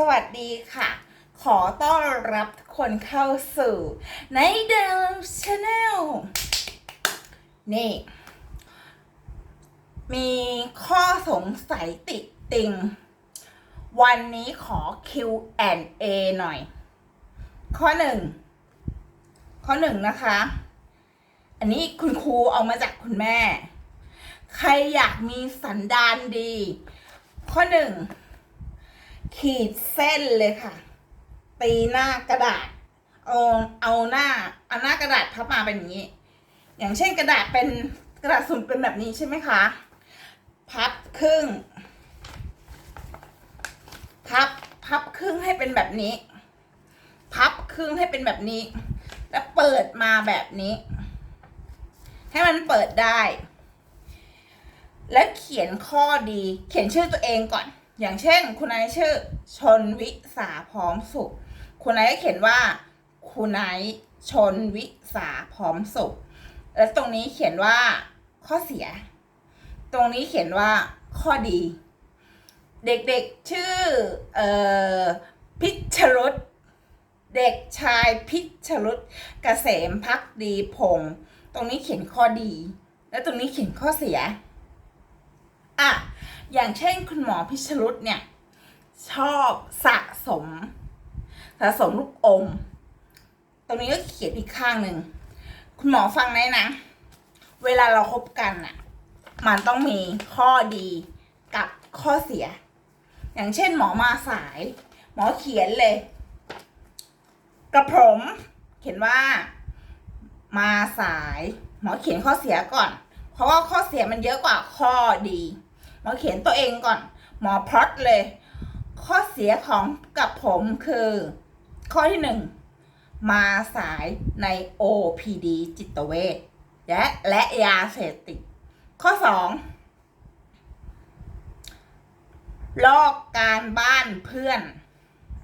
สวัสดีค่ะ ขอต้อนรับทุกคนเข้าสู่ในเดิมชาแนลนี่ มีข้อสงสัยติดติง วันนี้ขอ Q&A หน่อย ข้อหนึ่ง ข้อหนึ่งนะคะ อันนี้คุณครูเอามาจากคุณแม่ ใครอยากมีสันดานดี ข้อหนึ่ง ขีดเส้นเลยค่ะ ตีหน้ากระดาษ เอาเอาหน้าเอาหน้ากระดาษพับมาเป็นอย่างนี้ อย่างเช่นกระดาษเป็นกระดาษสุ่มเป็นแบบนี้ใช่ไหมคะ พับครึ่ง พับพับครึ่งให้เป็นแบบนี้ พับครึ่งให้เป็นแบบนี้ แล้วเปิดมาแบบนี้ ให้มันเปิดได้ และเขียนข้อดี เขียนชื่อตัวเองก่อน อย่างเช่น คุณนายชื่อ ชนวิสาพร้อมสุข คุณนายก็เขียนว่า คุณนายชนวิสาพร้อมสุข แล้วตรงนี้เขียนว่า ข้อเสีย ตรงนี้เขียนว่า ข้อดี เด็กๆชื่อออพิชรุตเด็กชายพิชรุตเกษมพักดีพงศ์ตรงนี้เขียนข้อดี แล้วตรงนี้เขียนข้อเสีย อะ อย่างเช่นคุณหมอพิชรุตเนี่ย ชอบสะสม สะสมลูกอม ตรงนี้ก็เขียนอีกข้างหนึ่ง คุณหมอฟังได้นะ เวลาเราคบกันอะมันต้องมีข้อดีกับข้อเสีย อย่างเช่นหมอมาสาย หมอเขียนเลย กระผม เขียนว่า มาสาย หมอเขียนข้อเสียก่อน เพราะว่าข้อเสียมันเยอะกว่าข้อดี มอเขียนตัวเองก่อน หมอพลอตเลย ข้อเสียของกับผมคือ ข้อที่หนึ่งมาสายใน OPD จิตเวชและและยาเสพติด ข้อสองลอกการบ้านเพื่อน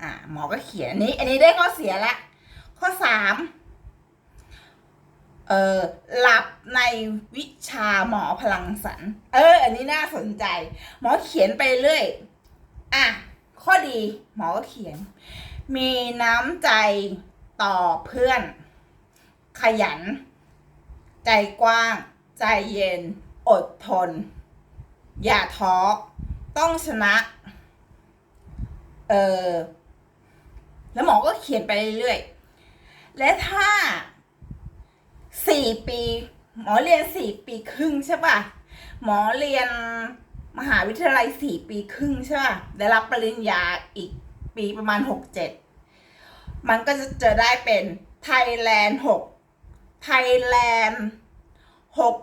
อ่าหมอก็เขียนอันนี้ อันนี้ได้ข้อเสียละ ข้อสาม เออหลับในวิชาหมอพลังสรรเออ อันนี้น่าสนใจ หมอเขียนไปเรื่อย อะ ข้อดีหมอก็เขียน มีน้ำใจต่อเพื่อน ขยัน ใจกว้าง ใจเย็น อดทน อย่าท้อ ต้องชนะ เออแล้วหมอก็เขียนไปเรื่อย และถ้า สี่ปี หมอเรียนสี่ปีครึ่งใช่ป่ะ หมอเรียนมหาวิทยาลัยสี่ปีครึ่งใช่ป่ะ ได้รับปริญญาอีกปีประมาณหกเจ็ดมันก็จะจะได้เป็นไทยแลนด์หกไทยแลนด์หก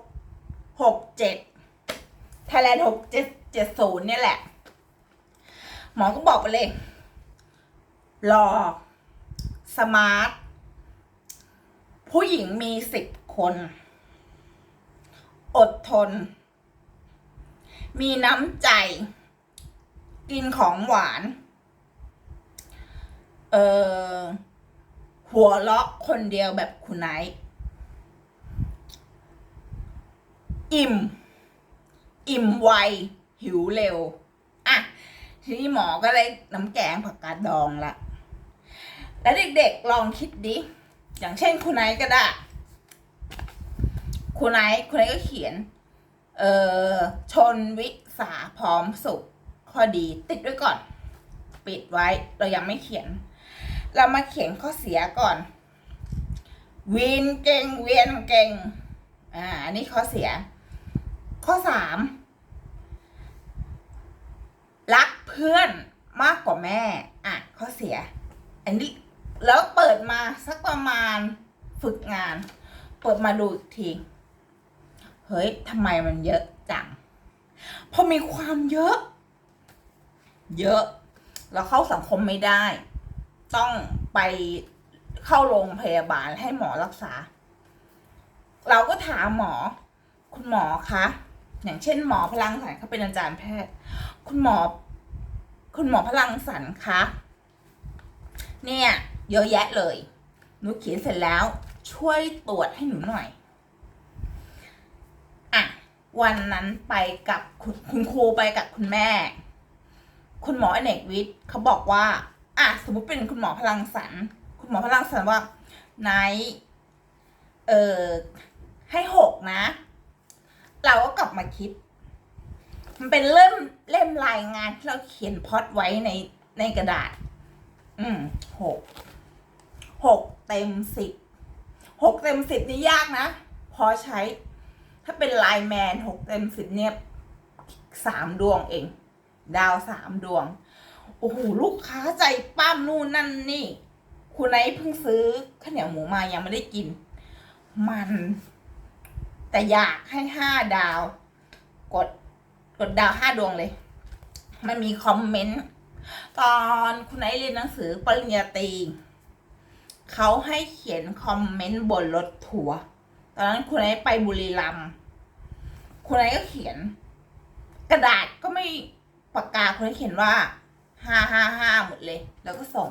หกเจ็ดไทยแลนด์หกเจ็ดเจ็ดศูนย์เนี่ยแหละ หมอก็บอกไปเลย รอ สมาร์ท ผู้หญิงมีสิบคน อดทน มีน้ำใจ กินของหวาน เออหัวเราะคนเดียวแบบคุณไนท์อิ่ม อิ่มไว หิวเร็ว อะ ทีนี้หมอก็เลยน้ำแกงผักกาดดองละ แล้วเด็กๆลองคิดดิ อย่างเช่นคุณไนก็ได้คุณไนคุณไนก็เขียน เอ่อ ชนวิสาพร้อมสุขข้อดีติดไว้ก่อน ปิดไว้เรายังไม่เขียน เรามาเขียนข้อเสียก่อน วินเก่งเวียนเก่งอ่าอันนี้ข้อเสีย ข้อสามรักเพื่อนมากกว่าแม่ อะ ข้อเสีย อันนี้ แล้วเปิดมาสักประมาณฝึกงาน เปิดมาดูอีกที เฮ้ยทำไมมันเยอะจัง พอมีความเยอะ เยอะแล้วเข้าสังคมไม่ได้ ต้องไปเข้าโรงพยาบาลให้หมอรักษา เราก็ถามหมอ คุณหมอคะอย่างเช่นหมอพลังสรรเขาเป็นอาจารย์แพทย์ คุณหมอ คุณหมอพลังสรรคะเนี่ย เยอะแยะเลย หนูเขียนเสร็จแล้ว ช่วยตรวจให้หนูหน่อย อะ วันนั้นไปกับคุณคุณครูไปกับคุณแม่ คุณหมออเนกวิทย์เขาบอกว่า อะ สมมติเป็นคุณหมอพลังสันคุณหมอพลังสันว่าไนท์เออให้หกนะ เราก็กลับมาคิด มันเป็นเล่มเล่มรายงานที่เราเขียนพอดไว้ในในกระดาษ อืมหก หกเต็มสิบหกเต็มสิบนี่ยากนะ พอใช้ ถ้าเป็นไลน์แมนหกเต็มสิบเนี่ยสามดวงเอง ดาวสามดวง โอ้โห ลูกค้าใจป้ามนู่นนั่นนี่ คุณไนท์เพิ่งซื้อข้าวเหนียวหมูมายังไม่ได้กิน มัน แต่อยากให้ห้าดาว กดกดดาวห้าดวงเลย มันมีคอมเมนต์ ตอนคุณไนท์เรียนหนังสือปริญญาตรี เขาให้เขียนคอมเมนต์บนรถทัวร์ตอนนั้นคุณไนท์ไปบุรีรัมย์คุณไนท์ก็เขียน กระดาษก็ไม่ปากกาคุณไนท์เขียนว่าห้าห้าห้าหมดเลย แล้วก็ส่ง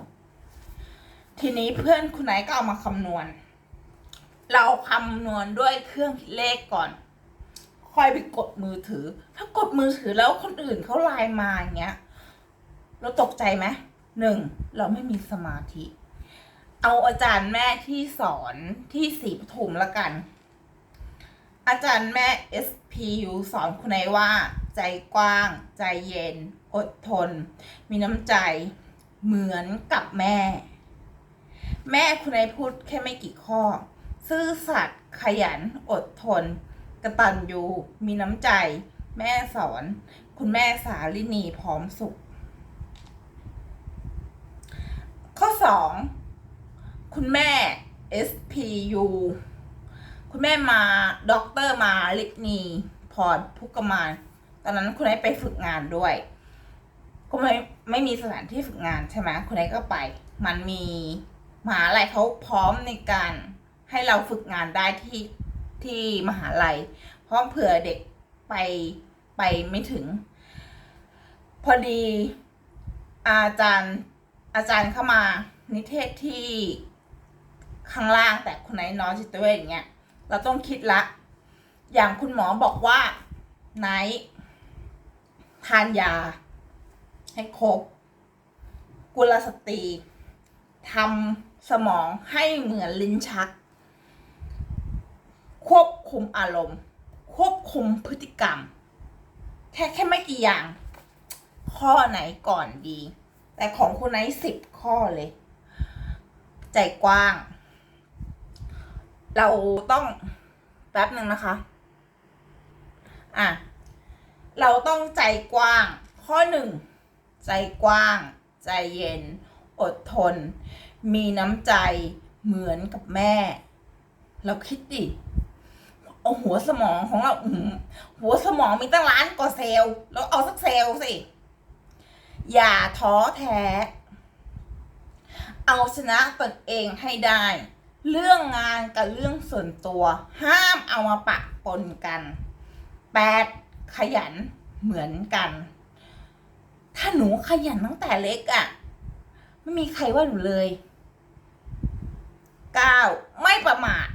ทีนี้เพื่อนคุณไนท์ก็เอามาคำนวณ เราคำนวณด้วยเครื่องคิดเลขก่อน ค่อยไปกดมือถือ ถ้ากดมือถือแล้วคนอื่นเขาไลน์มาอย่างเงี้ย เราตกใจไหมหนึ่งเราไม่มีสมาธิ เอาอาจารย์แม่ที่สอนที่สีปทุมละกัน อาจารย์แม่ SPU สอนคุณนายว่า ใจกว้าง ใจเย็น อดทน มีน้ำใจเหมือนกับแม่ แม่คุณนาพูดแค่ไม่กี่ข้อ ซื่อสัตย์ขยันอดทน กระตันยูมีน้ำใจ แม่สอน คุณแม่สาลินีพร้อมสุข ข้อสอง คุณแม่ SPU คุณแม่มาด็อกเตอร์มาลิกนีพรพุกมานตอนนั้นคุณนายไปฝึกงานด้วยก็ไม่ไม่มีสถานที่ฝึกงานใช่ไหมคุณนายก็ไป มันมีมหาลัยเขาพร้อมในการให้เราฝึกงานได้ที่ที่มหาลัย เพราะเผื่อเด็กไปไปไม่ถึง พอดีอาจารย์อาจารย์เข้ามานิเทศที่ ข้างล่างแต่คุณนายนอนจิตเวชอย่างเงี้ยเราต้องคิดละ อย่างคุณหมอบอกว่าไนท์ทานยา ให้ครบ กุลสตรีทำสมองให้เหมือนลิ้นชัก ควบคุมอารมณ์ ควบคุมพฤติกรรม แค่แค่ไม่กี่อย่าง ข้อไหนก่อนดี แต่ของคุณไนท์สิบข้อเลย ใจกว้าง เราต้องแป๊บหนึ่งนะคะ อะ เราต้องใจกว้าง ข้อหนึ่งใจกว้าง ใจเย็น อดทน มีน้ำใจเหมือนกับแม่ เราคิดดิเอาหัวสมองของเราหัวสมองมีตั้งล้านกว่าเซลล์แล้วเอาสักเซลล์สิ อย่าท้อแท้ เอาชนะตนเองให้ได้ เรื่องงานกับเรื่องส่วนตัว ห้ามเอามาปะปนกันแปดขยันเหมือนกัน ถ้าหนูขยันตั้งแต่เล็กอะ่ะ ไม่มีใครว่าหนูเลยเก้าไม่ประมาท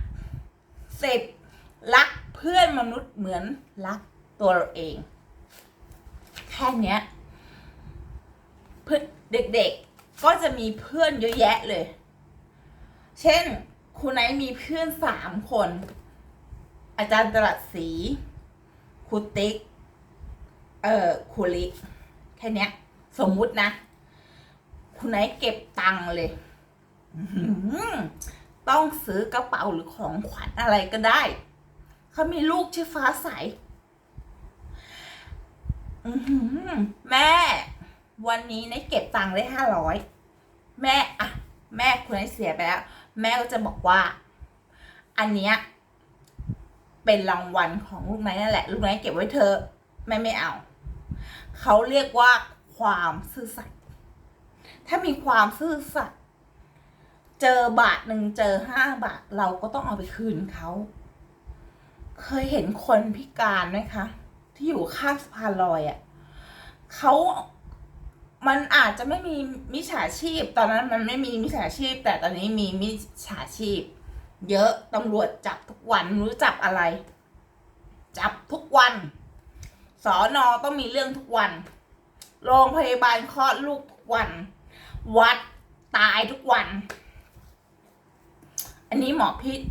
สิบรักเพื่อนมนุษย์เหมือนรักตัวเราเอง แค่เนี้ยเพื่อนเด็กๆก็จะมีเพื่อนเยอะแยะเลย เช่น คุณไนท์มีเพื่อนสามคน อาจารย์ตรัสสีครูติ๊ก เอ่อครูลิแค่เนี้ยสมมุตินะคุณไนท์เก็บตังค์เลยต้องซื้อกระเป๋าหรือของขวัญอะไรก็ได้ เขามีลูกชื่อฟ้าใสแม่ วันนี้นายเก็บตังค์ได้ห้าร้อย แม่อะแม่คุณนายเสียไปแล้ว แม่ก็จะบอกว่า อันเนี้ยเป็นรางวัลของลูกนายนั่นแหละ ลูกนายเก็บไว้เธอแม่ไม่เอา เขาเรียกว่าความซื่อสัตย์ถ้ามีความซื่อสัตย์เจอบาทหนึ่งเจอห้าบาทเราก็ต้องเอาไปคืนเขา เคยเห็นคนพิการไหมคะ ที่อยู่ข้างสะพานลอยอะ่ะเขา มันอาจจะไม่มีมิจฉาชีพ ตอนนั้นมันไม่มีมิจฉาชีพ แต่ตอนนี้มีมิจฉาชีพ เยอะตำรวจจับทุกวันรู้จับอะไร จับทุกวันสอนอต้องมีเรื่องทุกวัน โรงพยาบาลคลอดลูกทุกวัน วัดตายทุกวัน อันนี้หมอพิษ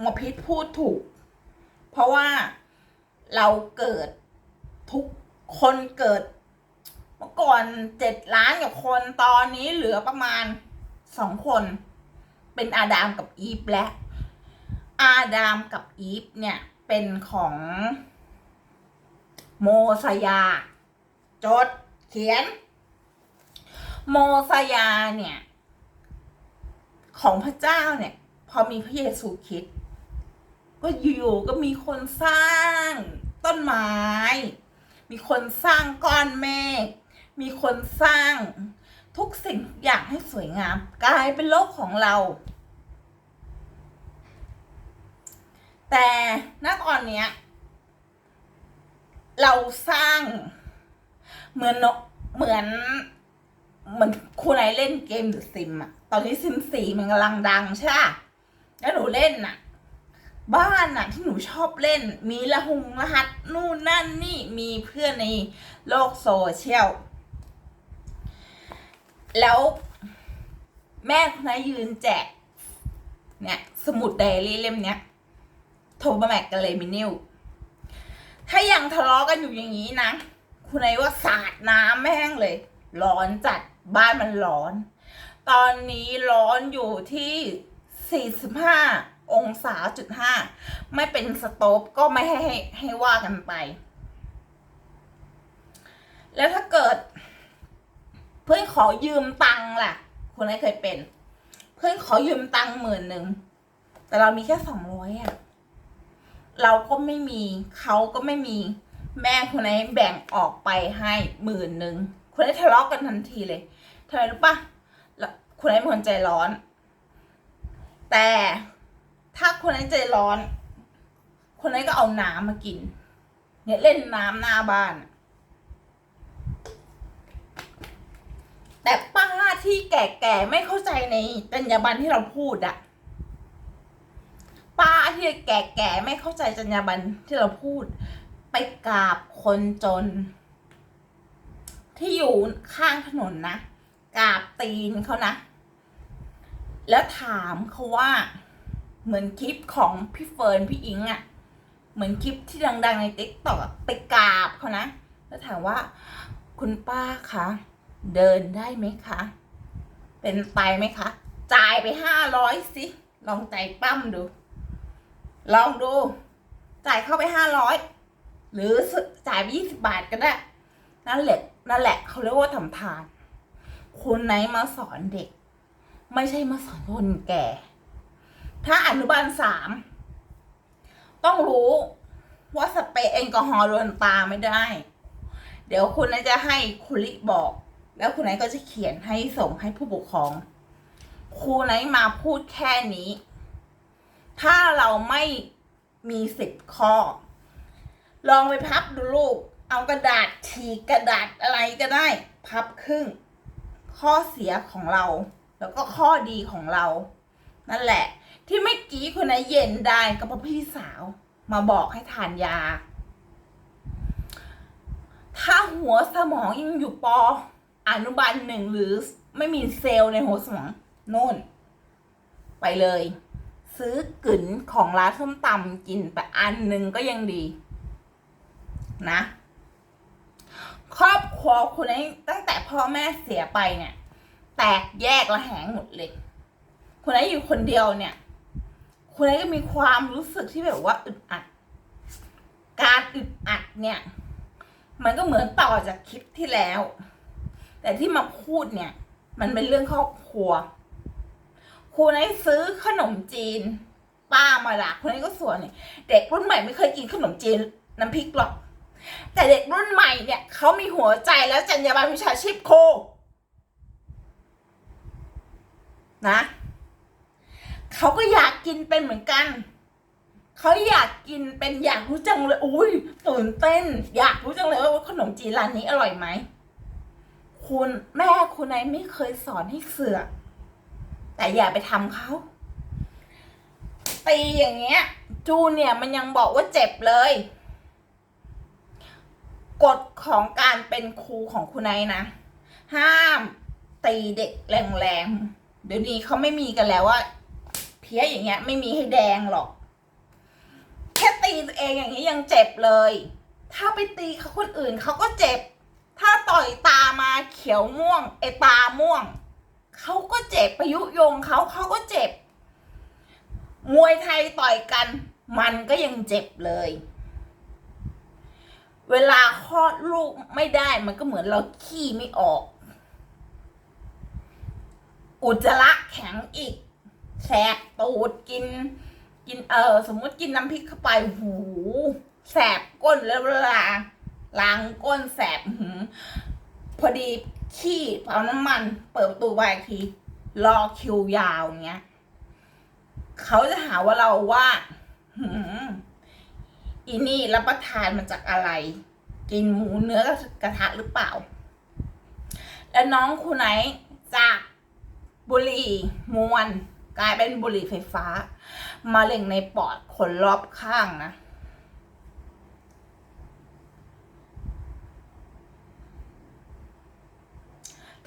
หมอพิษพูดถูก เพราะว่าเราเกิดทุกคนเกิด มื่อก่อนเจ็ดล้านกับคนตอนนี้เหลือประมาณสองคน เป็นอาดามกับอีฟและ อาดามกับอีฟเนี่ย เป็นของโมสยา จดเขียน โมสยาเนี่ย ของพระเจ้าเนี่ย พอมีพระเยซูคริดก็อยู่ๆก็มีคนสร้างต้นไม้ มีคนสร้างก้อนเมฆ มีคนสร้างทุกสิ่งทุกอย่างให้สวยงาม กลายเป็นโลกของเรา แต่ณตอนเนี้ย เราสร้าง เหมือนนกเหมือนเหมือนครูไหนเล่นเกมหรือซิมอะตอนนี้ซิมสี่มันกำลังดังใช่ปะแล้วหนูเล่นน่ะบ้านน่ะที่หนูชอบเล่น มีละหุงรหัสนู่นนั่นนี่มีเพื่อนในโลกโซเชียล แล้วแม่คนนั้นยืนแจก เนี่ย สมุดไดอารี่เล่มเนี้ยโทรมาแม็กกันเลยมินิวถ้ายังทะเลาะกันอยู่อย่างนี้นะ คุณไอ้ว่าสาดน้ำแม่งเลย ร้อนจัดบ้านมันร้อน ตอนนี้ร้อนอยู่ที่ 45 องศาจุดห้าไม่เป็นสโตฟก็ไม่ให้ให้ให้ว่ากันไป แล้วถ้าเกิด เพื่อนขอยืมตังค์ล่ะคุณไอ้เคยเป็น เพื่อนขอยืมตังค์หมื่นหนึ่งแต่เรามีแค่สองร้อยอะเราก็ไม่มีเขาก็ไม่มี แม่คนไหนแบ่งออกไปให้หมื่นหนึ่งคนไหนทะเลาะกันทันทีเลยทำไมรู้ปะคนไหนเป็นคนใจร้อน แต่ถ้าคนไหนใจร้อน คนไหนก็เอาน้ำมากิน เนี่ยเล่นน้ำหน้าบ้าน แต่ป้าที่แก่ๆไม่เข้าใจในจรรยาบรรณที่เราพูดอะป้าที่แก่ๆไม่เข้าใจจรรยาบรรณที่เราพูด ไปกราบคนจน ที่อยู่ข้างถนนนะกราบตีนเขานะ แล้วถามเขาว่า เหมือนคลิปของพี่เฟิร์นพี่อิงอะเหมือนคลิปที่ดัง ๆ ในติ๊กต็อกไปกราบเขานะ แล้วถามว่า คุณป้าคะ เดินได้ไหมคะ เป็นไปไหมคะ จ่ายไปห้าร้อยสิ ลองใจปั้มดู ลองดู จ่ายเข้าไปห้าร้อยหรือจ่ายไปยี่สิบาทก็ได้ นั่นแหละ นั่นแหละ เขาเรียกว่าทำทานคนไหนมาสอนเด็ก ไม่ใช่มาสอนคนแก่ ถ้าอนุบาลสามต้องรู้ว่าสเปรย์แอลกอฮอล์โดนตาไม่ได้ เดี๋ยวคุณนจะให้คุริบอก แล้วคุณนายก็จะเขียนให้ส่งให้ผู้ปกครอง ครูนายมาพูดแค่นี้ ถ้าเราไม่มีสิบข้อ ลองไปพับดูลูก เอากระดาษฉีกกระดาษอะไรก็ได้ พับครึ่ง ข้อเสียของเรา แล้วก็ข้อดีของเรา นั่นแหละ ที่ไม่อกี้คุณนายเย็นได้ก็เพราะพี่สาวมาบอกให้ทานยา ถ้าหัวสมองยังอยู่ปอ อนุบาลหนึ่งหรือไม่มีเซลล์ในหัวสมองโน่น ไปเลย ซื้อกึ๋นของร้านส้มตำกินไปอันหนึ่งก็ยังดี นะ ครอบครัวคุณไอ้ตั้งแต่พ่อแม่เสียไปเนี่ย แตกแยกระแหงหมดเลย คุณไอ้อยู่คนเดียวเนี่ย คุณไอ้ก็มีความรู้สึกที่แบบว่าอึดอัด การอึดอัดเนี่ย มันก็เหมือนต่อจากคลิปที่แล้ว แต่ที่มาพูดเนี่ย มันเป็นเรื่องครอบครัวคุณไอ้ซื้อขนมจีน ป้ามาละคุณไอ้ก็ส่วนเนี่ยเด็กรุ่นใหม่ไม่เคยกินขนมจีนน้ำพริกหรอก แต่เด็กรุ่นใหม่เนี่ยเขามีหัวใจและจรรยาบรรณวิชาชีพโคนะเขาก็อยากกินเป็นเหมือนกัน เขาอยากกินเป็นอยากรู้จังเลย อุ้ยตื่นเต้น อยากรู้จังเลยว่าขนมจีนร้านนี้อร่อยไหม คุณแม่คุณนายไม่เคยสอนให้เสือกแต่อย่าไปทำเขาตีอย่างเงี้ย จูเนี่ยมันยังบอกว่าเจ็บเลยกฎของการเป็นครูของคุณนายนะ ห้ามตีเด็กแรงๆเดี๋ยวนี้เขาไม่มีกันแล้วว่า เพี้ยอย่างเงี้ย ไม่มีให้แดงหรอก แค่ตีตัวเองอย่างนี้ยังเจ็บเลย ถ้าไปตีเขาคนอื่นเขาก็เจ็บ ถ้าต่อยตามาเขียวม่วงไอตาม่วงเขาก็เจ็บประยุยงเขาเขาก็เจ็บ มวยไทยต่อยกัน มันก็ยังเจ็บเลย เวลาคลอดลูกไม่ได้มันก็เหมือนเราขี้ไม่ออก อุจจาระแข็งอีกแสบตูดกิน กินเออ สมมติกินน้ำพริกเข้าไปหูแสบก้นแล้วเวลา ล้างก้นแสบพอดีขี้เอาน้ำมัน เปิดประตูไปที รอคิวยาวเงี้ยเขาจะหาว่าเราว่าอีนี่รับประทานมาจากอะไร กินหมูเนื้อกระทะหรือเปล่า แล้วน้องคุณไหนจากบุหรี่มวน กลายเป็นบุหรี่ไฟฟ้า มาเล็งในปอดคนรอบข้างนะ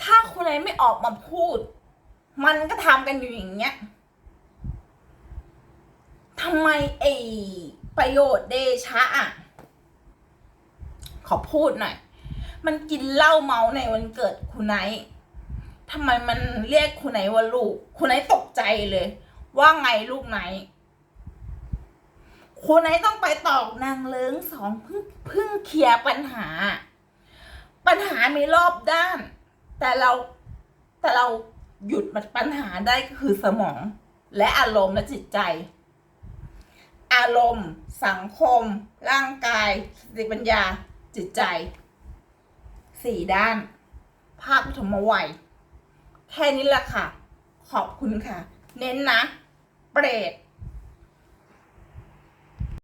ถ้าคุณไหนไม่ออกมาพูด มันก็ทำกันอยู่อย่างเงี้ยทำไมไอ้ประโยชน์เดชะอะขอพูดหน่อย มันกินเหล้าเมาในวันเกิดคุณไนทำไมมันเรียกคุณไนว่าลูก คุณไนตกใจเลย ว่าไงลูกไหน คุณไนต้องไปตอกนางเลิ้งสองเพิ่งเพิ่งเคลียร์ปัญหา ปัญหามีรอบด้าน แต่เราแต่เราหยุดมันปัญหาได้ก็คือสมอง และอารมณ์และจิตใจ อารมณ์ สังคม ร่างกายสติปัญญา จิตใจสี่ด้าน ภาคปฐมวัย แค่นี้แหละค่ะ ขอบคุณค่ะ เน้นนะ เปรต